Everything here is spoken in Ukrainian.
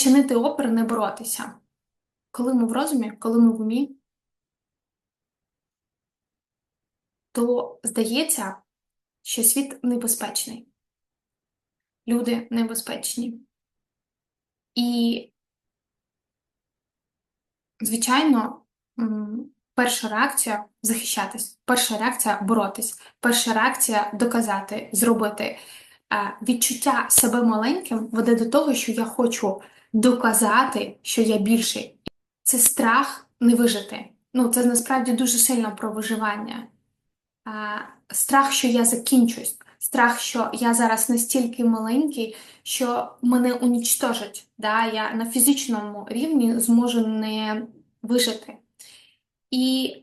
чинити опір, не боротися. Коли ми в розумі, коли ми в умі, то здається, що світ небезпечний, люди небезпечні. І, звичайно, перша реакція захищатись, перша реакція боротись, перша реакція доказати, зробити. Е, Відчуття себе маленьким веде до того, що я хочу доказати, що я більший. Це страх не вижити. Ну, це насправді дуже сильно про виживання. Е, Страх, що я закінчусь, страх, що я зараз настільки маленький, що мене унічтожать. Да? Я на фізичному рівні зможу не вижити. І